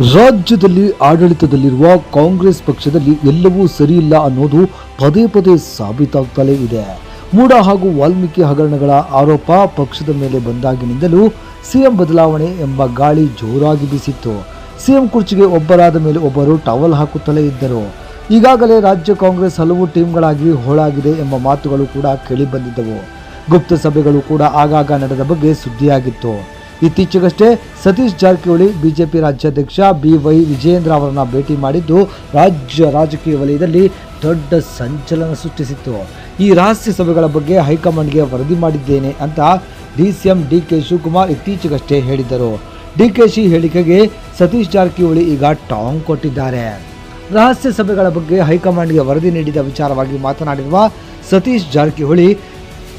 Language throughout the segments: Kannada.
ರಾಜ್ಯದಲ್ಲಿ ಆಡಳಿತದಲ್ಲಿರುವ ಕಾಂಗ್ರೆಸ್ ಪಕ್ಷದಲ್ಲಿ ಎಲ್ಲವೂ ಸರಿಯಿಲ್ಲ ಅನ್ನೋದು ಪದೇ ಪದೇ ಸಾಬೀತಾಗ್ತಲೇ ಇದೆ. ಮೂಡ ಹಾಗೂ ವಾಲ್ಮೀಕಿ ಹಗರಣಗಳ ಆರೋಪ ಪಕ್ಷದ ಮೇಲೆ ಬಂದಾಗಿನಿಂದಲೂ ಸಿಎಂ ಬದಲಾವಣೆ ಎಂಬ ಗಾಳಿ ಜೋರಾಗಿ ಬೀಸಿತ್ತು. ಸಿಎಂ ಕುರ್ಚಿಗೆ ಒಬ್ಬರಾದ ಮೇಲೆ ಒಬ್ಬರು ಟವಲ್ ಹಾಕುತ್ತಲೇ ಇದ್ದರು. ಈಗಾಗಲೇ ರಾಜ್ಯ ಕಾಂಗ್ರೆಸ್ ಹಲವು ಟೀಮ್ಗಳಾಗಿ ಹೋಳಾಗಿದೆ ಎಂಬ ಮಾತುಗಳು ಕೂಡ ಕೇಳಿಬಂದಿದ್ದವು ಗುಪ್ತ ಸಭೆಗಳು ಕೂಡ ಆಗಾಗ ನಡೆದ ಬಗ್ಗೆ ಸುದ್ದಿಯಾಗಿತ್ತು. ಇತ್ತೀಚೆಗಷ್ಟೇ ಸತೀಶ್ ಜಾರಕಿಹೊಳಿ ಬಿಜೆಪಿ ರಾಜ್ಯಾಧ್ಯಕ್ಷ ಬಿ ವೈ ವಿಜಯೇಂದ್ರ ಅವರನ್ನು ಭೇಟಿ ಮಾಡಿದ್ದು, ರಾಜ್ಯ ರಾಜಕೀಯ ವಲಯದಲ್ಲಿ ದೊಡ್ಡ ಸಂಚಲನ ಸೃಷ್ಟಿಸಿತ್ತು. ಈ ರಹಸ್ಯ ಸಭೆಗಳ ಬಗ್ಗೆ ಹೈಕಮಾಂಡ್ಗೆ ವರದಿ ಮಾಡಿದ್ದೇನೆ ಅಂತ ಡಿಸಿಎಂ ಡಿ ಕೆ ಶಿವಕುಮಾರ್ ಇತ್ತೀಚೆಗಷ್ಟೇ ಹೇಳಿದ್ದರು. ಡಿಕೆಶಿ ಹೇಳಿಕೆಗೆ ಸತೀಶ್ ಜಾರಕಿಹೊಳಿ ಈಗ ಟಾಂಗ್ ಕೊಟ್ಟಿದ್ದಾರೆ. ರಹಸ್ಯ ಸಭೆಗಳ ಬಗ್ಗೆ ಹೈಕಮಾಂಡ್ಗೆ ವರದಿ ನೀಡಿದ ವಿಚಾರವಾಗಿ ಮಾತನಾಡಿರುವ ಸತೀಶ್ ಜಾರಕಿಹೊಳಿ,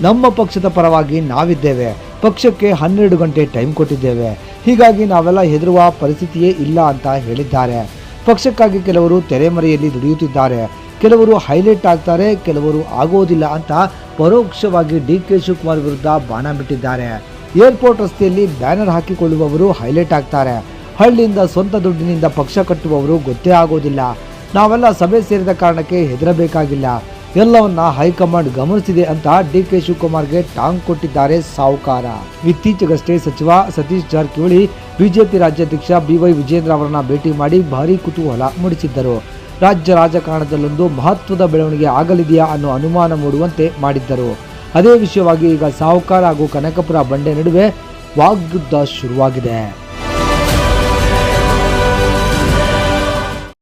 ನಮ್ಮ ಪಕ್ಷದ ಪರವಾಗಿ ನಾವಿದ್ದೇವೆ. ಪಕ್ಷಕ್ಕೆ ಹನ್ನೆರಡು ಗಂಟೆ ಟೈಮ್ ಕೊಟ್ಟಿದ್ದೇವೆ. ಹೀಗಾಗಿ ನಾವೆಲ್ಲ ಹೆದರುವ ಪರಿಸ್ಥಿತಿಯೇ ಇಲ್ಲ ಅಂತ ಹೇಳಿದ್ದಾರೆ. ಪಕ್ಷಕ್ಕಾಗಿ ಕೆಲವರು ತೆರೆಮರೆಯಲ್ಲಿ ದುಡಿಯುತ್ತಿದ್ದಾರೆ. ಕೆಲವರು ಹೈಲೈಟ್ ಆಗ್ತಾರೆ, ಕೆಲವರು ಆಗೋದಿಲ್ಲ ಅಂತ ಪರೋಕ್ಷವಾಗಿ ಡಿ ಕೆ ಶಿವಕುಮಾರ್ ವಿರುದ್ಧ ಬಾಣ ಬಿಟ್ಟಿದ್ದಾರೆ. ಏರ್ಪೋರ್ಟ್ ರಸ್ತೆಯಲ್ಲಿ ಬ್ಯಾನರ್ ಹಾಕಿಕೊಳ್ಳುವವರು ಹೈಲೈಟ್ ಆಗ್ತಾರೆ. ಹಳ್ಳಿಯಿಂದ ಸ್ವಂತ ದುಡ್ಡಿನಿಂದ ಪಕ್ಷ ಕಟ್ಟುವವರು ಗೊತ್ತೇ ಆಗೋದಿಲ್ಲ. ನಾವೆಲ್ಲ ಸಭೆ ಸೇರಿದ ಕಾರಣಕ್ಕೆ ಹೆದರಬೇಕಾಗಿಲ್ಲ. ಎಲ್ಲವನ್ನ ಹೈಕಮಾಂಡ್ ಗಮನಿಸಿದೆ ಅಂತ ಡಿ ಕೆ ಶಿವಕುಮಾರ್ಗೆ ಟಾಂಗ್ ಕೊಟ್ಟಿದ್ದಾರೆ ಸಾವುಕಾರ. ಇತ್ತೀಚೆಗಷ್ಟೇ ಸಚಿವ ಸತೀಶ್ ಜಾರಕಿಹೊಳಿ ಬಿಜೆಪಿ ರಾಜ್ಯಾಧ್ಯಕ್ಷ ಬಿ ವೈ ವಿಜೇಂದ್ರ ಅವರನ್ನ ಭೇಟಿ ಮಾಡಿ ಭಾರೀ ಕುತೂಹಲ ಮೂಡಿಸಿದ್ದರು. ರಾಜ್ಯ ರಾಜಕಾರಣದಲ್ಲೊಂದು ಮಹತ್ವದ ಬೆಳವಣಿಗೆ ಆಗಲಿದೆಯಾ ಅನ್ನೋ ಅನುಮಾನ ಮೂಡುವಂತೆ ಮಾಡಿದ್ದರು. ಅದೇ ವಿಷಯವಾಗಿ ಈಗ ಸಾವುಕಾರ ಹಾಗೂ ಕನಕಪುರ ಬಂಡೆ ನಡುವೆ ವಾಗ್ಯುದ್ಧ ಶುರುವಾಗಿದೆ.